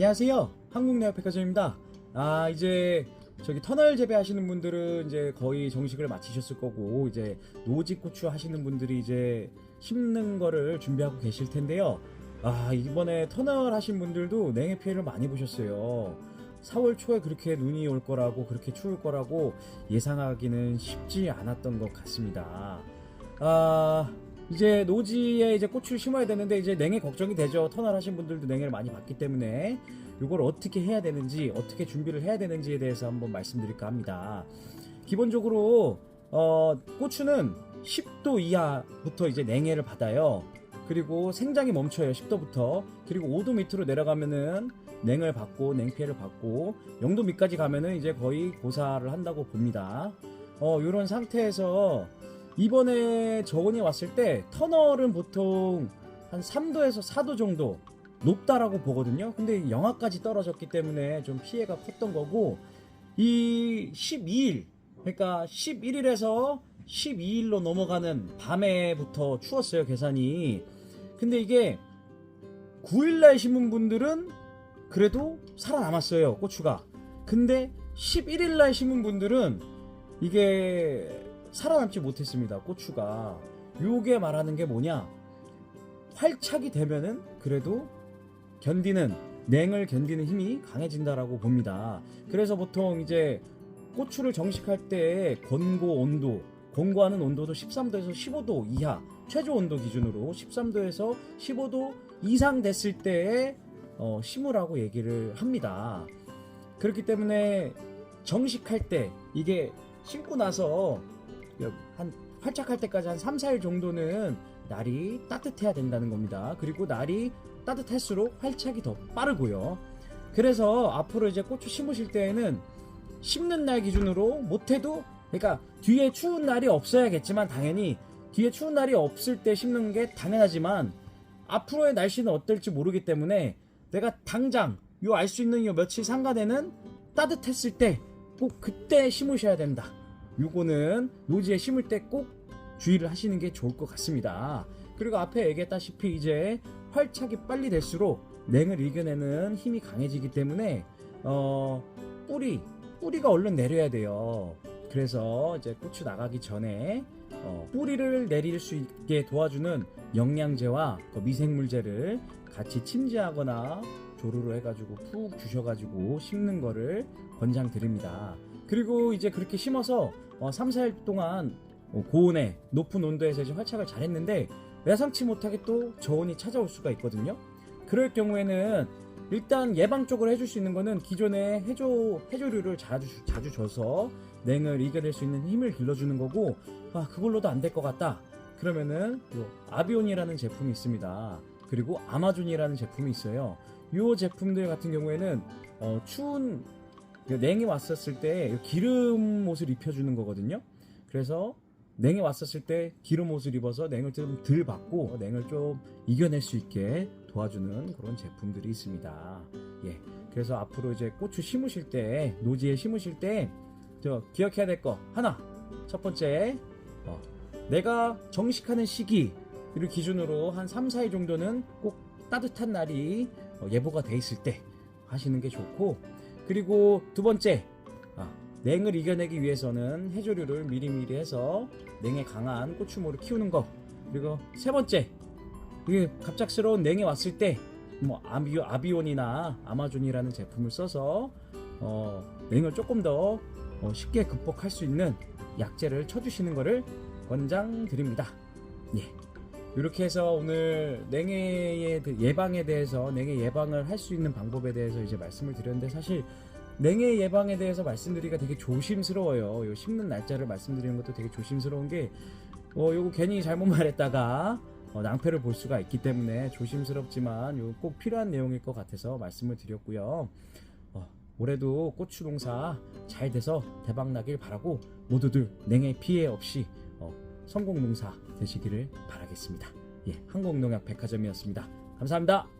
안녕하세요. 한국내화백화점입니다. 아 이제 저기 터널 재배 하시는 분들은 이제 거의 정식을 마치셨을 거고 이제 노지 고추 하시는 분들이 이제 심는 거를 준비하고 계실 텐데요. 아 이번에 터널 하신 분들도 냉해 피해를 많이 보셨어요. 4월 초에 그렇게 눈이 올 거라고 그렇게 추울 거라고 예상하기는 쉽지 않았던 것 같습니다. 아 이제 노지에 이제 꽃을 심어야 되는데 이제 냉해 걱정이 되죠. 터널 하신 분들도 냉해를 많이 봤기 때문에 이걸 어떻게 해야 되는지 어떻게 준비를 해야 되는지에 대해서 한번 말씀드릴까 합니다. 기본적으로 어, 고추는 10도 이하부터 이제 냉해를 받아요. 그리고 생장이 멈춰요. 10도부터. 그리고 5도 밑으로 내려가면은 냉을 받고 냉피해를 받고 0도 밑까지 가면은 이제 거의 고사를 한다고 봅니다. 어, 이런 상태에서 이번에 저온이 왔을 때 터널은 보통 한 3도에서 4도 정도 높다라고 보거든요. 근데 영하까지 떨어졌기 때문에 좀 피해가 컸던 거고 이 12일 그러니까 11일에서 12일로 넘어가는 밤에부터 추웠어요 계산이. 근데 이게 9일날 심은 분들은 그래도 살아남았어요 고추가. 근데 11일날 심은 분들은 이게 살아남지 못했습니다 고추가. 요게 말하는 게 뭐냐? 활착이 되면은 그래도 견디는 냉을 견디는 힘이 강해진다라고 봅니다. 그래서 보통 이제 고추를 정식할 때 권고 온도, 권고하는 온도도 13도에서 15도 이하, 최저 온도 기준으로 13도에서 15도 이상 됐을 때에 어, 심으라고 얘기를 합니다. 그렇기 때문에 정식할 때 이게 심고 나서 한 활착할 때까지 한 3, 4일 정도는 날이 따뜻해야 된다는 겁니다. 그리고 날이 따뜻할수록 활착이 더 빠르고요. 그래서 앞으로 이제 고추 심으실 때에는 심는 날 기준으로 못해도 그러니까 뒤에 추운 날이 없어야겠지만 당연히 뒤에 추운 날이 없을 때 심는 게 당연하지만 앞으로의 날씨는 어떨지 모르기 때문에 내가 당장 요 알 수 있는 요 며칠 상간에는 따뜻했을 때 꼭 그때 심으셔야 된다. 요거는 노지에 심을 때 꼭 주의를 하시는 게 좋을 것 같습니다. 그리고 앞에 얘기했다시피 이제 활착이 빨리 될수록 냉을 이겨내는 힘이 강해지기 때문에 어 뿌리 뿌리가 얼른 내려야 돼요. 그래서 이제 고추 나가기 전에 어, 뿌리를 내릴 수 있게 도와주는 영양제와 그 미생물제를 같이 침지하거나 조루로 해가지고 푹 주셔가지고 심는 거를 권장드립니다. 그리고 이제 그렇게 심어서 어, 3, 4일 동안 어, 고온에 높은 온도에서 이제 활착을 잘했는데 예상치 못하게 또 저온이 찾아올 수가 있거든요. 그럴 경우에는 일단 예방적으로 해줄 수 있는 거는 기존에 해조 해조류를 자주 자주 줘서 냉을 이겨낼 수 있는 힘을 길러주는 거고 아 그걸로도 안 될 것 같다. 그러면은 요 아비온이라는 제품이 있습니다. 그리고 아마존이라는 제품이 있어요. 요 제품들 같은 경우에는 어, 추운 그 냉이 왔었을 때 기름 옷을 입혀주는 거거든요. 그래서 냉에 왔었을 때 기름 옷을 입어서 냉을 좀 덜 받고 냉을 좀 이겨낼 수 있게 도와주는 그런 제품들이 있습니다. 예. 그래서 앞으로 이제 고추 심으실 때 노지에 심으실 때 저 기억해야 될 거 하나. 첫 번째 어, 내가 정식하는 시기를 기준으로 한 3, 4일 정도는 꼭 따뜻한 날이 어, 예보가 돼 있을 때 하시는 게 좋고 그리고 두 번째 아, 냉을 이겨내기 위해서는 해조류를 미리미리 해서 냉에 강한 고추모를 키우는 거 그리고 세 번째 이게 갑작스러운 냉이 왔을 때 뭐 아비, 아비온이나 아마존이라는 제품을 써서 어, 냉을 조금 더 어, 쉽게 극복할 수 있는 약재를 쳐주시는 것을 권장드립니다. 예. 이렇게 해서 오늘 냉해의 그 예방에 대해서 냉해 예방을 할 수 있는 방법에 대해서 이제 말씀을 드렸는데 사실 냉해 예방에 대해서 말씀드리기가 되게 조심스러워요. 요 심는 날짜를 말씀드리는 것도 되게 조심스러운 게 어, 요거 괜히 잘못 말했다가 어, 낭패를 볼 수가 있기 때문에 조심스럽지만 요 꼭 필요한 내용일 것 같아서 말씀을 드렸고요. 어, 올해도 고추 농사 잘 돼서 대박 나길 바라고 모두들 냉해 피해 없이 어, 성공 농사 되시기를 바라겠습니다. 예, 한국농약 백화점이었습니다. 감사합니다.